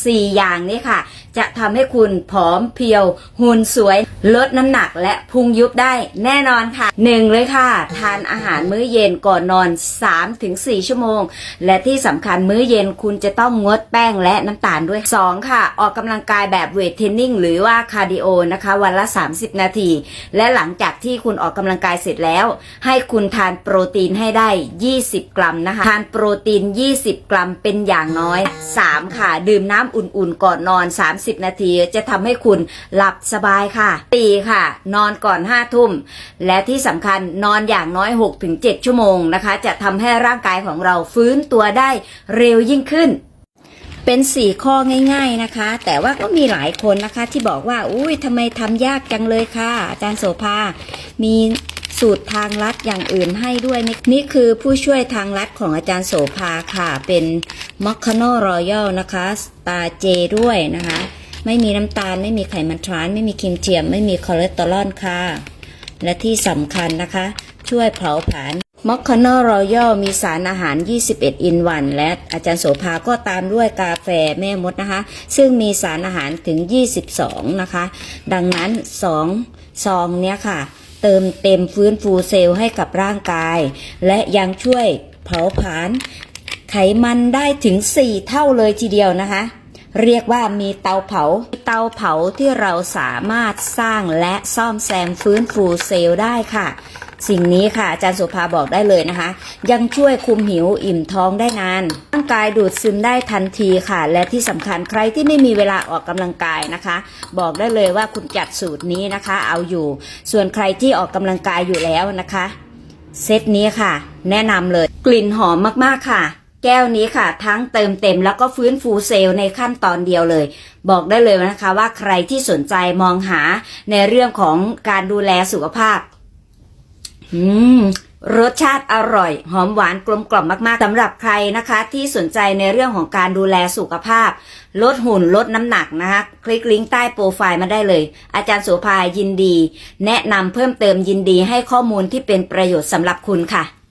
4อย่างนี้ค่ะ จะทำให้คุณผอมเพรียว หุ่นสวย ลดน้ำหนักและพุงยุบได้แน่นอนค่ะ1เลยค่ะ ทานอาหารมื้อเย็นก่อนนอน 3-4 ชั่วโมง และที่สำคัญมื้อเย็นคุณจะต้องงดแป้งและน้ำตาลด้วย 2 ค่ะ ออกกำลังกายแบบเวทเทรนนิ่งหรือว่าคาร์ดิโอนะคะ วันละ 30 นาที และหลังจากที่คุณออกกำลังกายเสร็จแล้ว ให้คุณทานโปรตีนให้ได้ 20 กรัมนะคะ ทานโปรตีน 20 กรัมเป็นอย่างน้อย 3 ค่ะ ดื่มน้ำอุ่นๆก่อนนอน 30 นาที จะทำให้คุณหลับสบายค่ะตีค่ะ นอนก่อน5ทุ่ม และที่สำคัญนอนอย่างน้อย 6-7 ชั่วโมงนะคะ จะทำให้ร่างกายของเราฟื้นตัวได้เร็วยิ่งขึ้นเป็นสี่ข้อง่าย ๆนะคะ แต่ว่าก็มีหลายคนนะคะที่บอกว่า อุ้ยทำไมทำยากจังเลยค่ะ อาจารย์โสภา มี สูตรทางลัดอย่างอื่นให้ด้วยนี่นี่คือผู้ช่วยทางลัดของอาจารย์โสภาค่ะ เป็นมอคคาโนรอยัลนะคะสตาเจด้วยนะคะ ไม่มีน้ำตาล ไม่มีไขมันทรานไม่มีครีมเทียม ไม่มีคอเลสเตอรอลค่ะ และที่สำคัญนะคะ ช่วยเผาผลาญมอคคาโนรอยัลมีสารอาหาร 21 อินวัน และอาจารย์โสภาก็ตามด้วยกาแฟแม่มดนะคะ ซึ่งมีสารอาหารถึง 22 นะคะ ดังนั้น 2 ซองเนี้ยค่ะ เติมเต็มฟื้นฟูเซลล์ให้กับร่างกาย และยังช่วยเผาผลาญไขมันได้ถึง 4 เท่าเลยทีเดียวนะคะ เรียกว่ามีเตาเผา เตาเผาที่เราสามารถสร้างและซ่อมแซมฟื้นฟูเซลล์ได้ค่ะ สิ่งนี้ค่ะอาจารย์สุภาบอกได้เลยนะคะ ยังช่วยคุมหิวอิ่มท้องได้นานร่างกายดูดซึมได้ทันทีค่ะ และที่สำคัญใครที่ไม่มีเวลาออกกำลังกายนะคะ บอกได้เลยว่าคุณจัดสูตรนี้นะคะ เอาอยู่ ส่วนใครที่ออกกำลังกายอยู่แล้วนะคะ เซตนี้ค่ะ แนะนำเลยกลิ่นหอมมากๆค่ะแก้วนี้ค่ะ ทั้งเติมเต็มแล้วก็ฟื้นฟูเซลล์ในขั้นตอนเดียวเลย บอกได้เลยนะคะว่าใครที่สนใจมองหาในเรื่องของการดูแลสุขภาพ อืมรสชาติอร่อย หอมหวานกลมกล่อมมากๆสำหรับใครนะคะ ที่สนใจในเรื่องของการดูแลสุขภาพ ลดหุ่นลดน้ำหนักนะคะ คลิกลิงก์ใต้โปรไฟล์มาได้เลย อาจารย์โสภายินดี แนะนำเพิ่มเติมยินดีให้ข้อมูลที่เป็นประโยชน์สำหรับคุณค่ะ